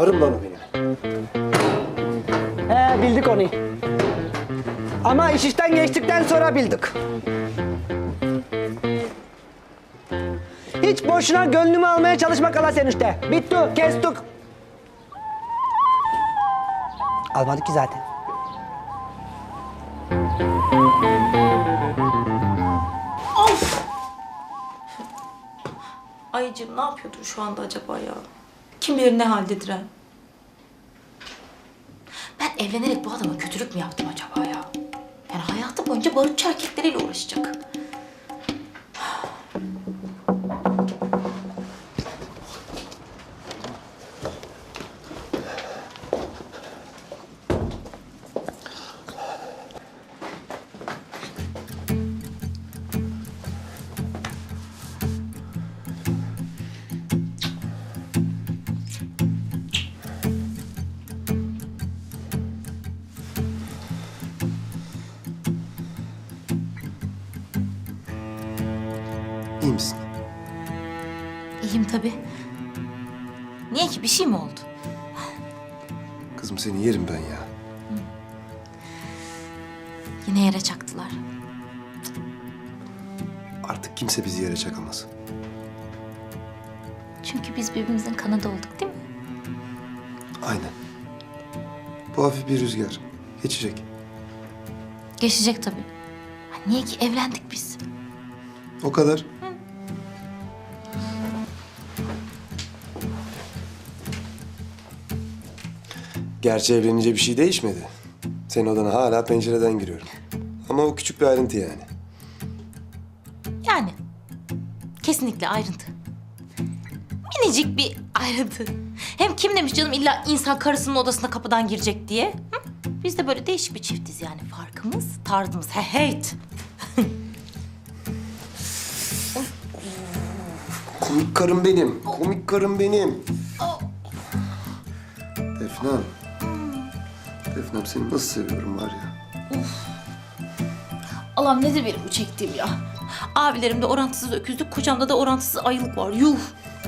Karım lan o benim. He bildik onu. Ama iş işten geçtikten sonra bildik. Hiç boşuna gönlümü almaya çalışmak ala sen işte. Bitti, kestik. Almadık ki zaten. Ayıcığım ne yapıyordur şu anda acaba ya? Kim bilir ne haldedir ha? Ben evlenerek bu adama kötülük mü yaptım acaba ya? Yani hayatı boyunca barutçu erkekleriyle uğraşacak. İyi misin? İyiyim tabii. Niye ki? Bir şey mi oldu? Kızım seni yerim ben ya. Yine yere çaktılar. Artık kimse bizi yere çakamaz. Çünkü biz birbirimizin kanadı olduk değil mi? Aynen. Bu hafif bir rüzgar. Geçecek. Geçecek tabii. Ha, niye ki evlendik biz? O kadar. Gerçi evlenince bir şey değişmedi. Senin odana hala pencereden giriyorum. Ama o küçük bir ayrıntı yani. Yani kesinlikle ayrıntı. Minicik bir ayrıntı. Hem kim demiş canım illa insan karısının odasına kapıdan girecek diye? Hı? Biz de böyle değişik bir çiftiz yani. Farkımız, tarzımız. He heyt. Komik karım benim. Komik karım benim. Defnem. Defnem seni nasıl seviyorum var ya. Allah'ım nedir benim bu çektiğim ya? Abilerimde orantısız öküzlük, kocamda da orantısız ayılık var. Yuh.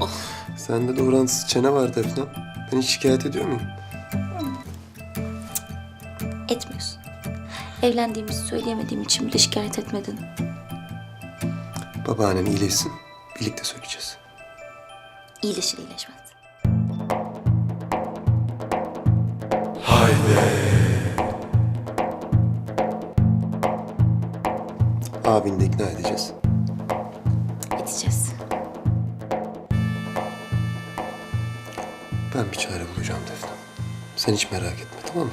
Oh. Sende de orantısız çene var Defnem. Ben hiç şikayet ediyor muyum? Etmiyorsun. Evlendiğimizi söyleyemediğim için bile şikayet etmedin. Babaannen iyileşsin. Birlikte sökeceğiz. İyileşir iyileşmez. Abini de ikna edeceğiz. Edeceğiz. Ben bir çare bulacağım Defne. Sen hiç merak etme tamam mı?